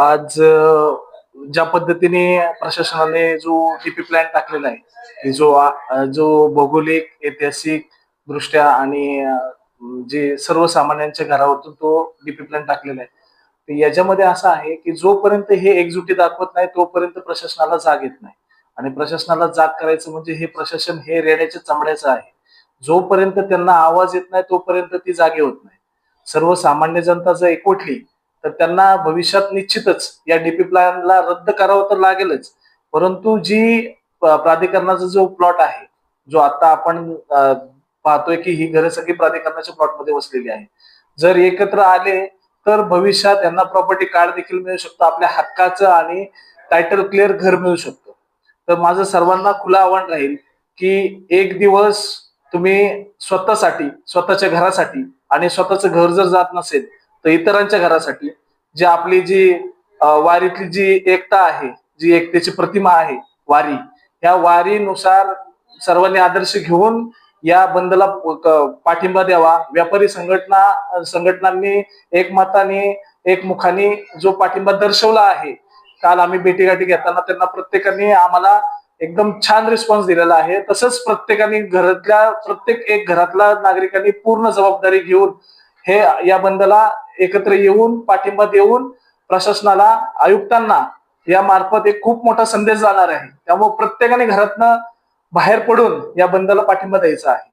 आज ज्या पद्धतीने प्रशासनाने जो डीपी प्लॅन टाकलेला आहे जो जो भौगोलिक ऐतिहासिक दृष्ट्या आणि जे सर्वसामान्यांच्या घरावरतून तो डीपी प्लॅन टाकलेला आहे याच्यामध्ये असं आहे की जोपर्यंत हे एकजुटी दाखवत नाही तोपर्यंत प्रशासनाला जाग येत नाही. आणि प्रशासनाला जाग करायचं म्हणजे हे प्रशासन हे रेड्याच्या चामड्याचं आहे. जोपर्यंत त्यांना आवाज येत नाही तोपर्यंत ती जागे होत नाही. सर्वसामान्य जनता जर एकवटली तर त्यांना भविष्यात निश्चितच या डीपी प्लॅनला रद्द करावं तर लागेलच. परंतु जी प्राधिकरणाचा जो प्लॉट आहे जो आता आपण पाहतोय की ही घरं सगळी प्राधिकरणाच्या प्लॉटमध्ये वसलेली आहे. जर एकत्र आले तर भविष्यात यांना प्रॉपर्टी कार्ड देखील मिळू शकतं आपल्या हक्काचं आणि टायटल क्लिअर घर मिळू शकतं. तर माझं सर्वांना खुलं आव्हान राहील की एक दिवस तुम्ही स्वतःसाठी स्वतःच्या घरासाठी आणि स्वतःचं घर जर जात नसेल तर इतरांच्या घरासाठी जी आपली जी वारीतली जी एकता आहे जी एकतेची प्रतिमा आहे वारी या वारीनुसार सर्वांनी आदर्श घेऊन या बंदला पाठिंबा द्यावा. व्यापारी संघटना संघटनांनी एकमताने एकमुखाने जो पाठिंबा दर्शवला आहे काल आम्ही भेटीगाठी घेताना त्यांना प्रत्येकाने आम्हाला एकदम छान रिस्पॉन्स दिलेला आहे. तसंच प्रत्येकाने घरातल्या प्रत्येक एक घरातल्या नागरिकांनी पूर्ण जबाबदारी घेऊन हे या बंदला एकत्र येऊन पाठिंबा देऊन प्रशासनाला आयुक्तांना या मार्फत एक खूप मोठा संदेश जाणार आहे. त्यामुळे प्रत्येकाने घरातनं बाहेर पडून या बंदला पाठिंबा द्यायचा आहे.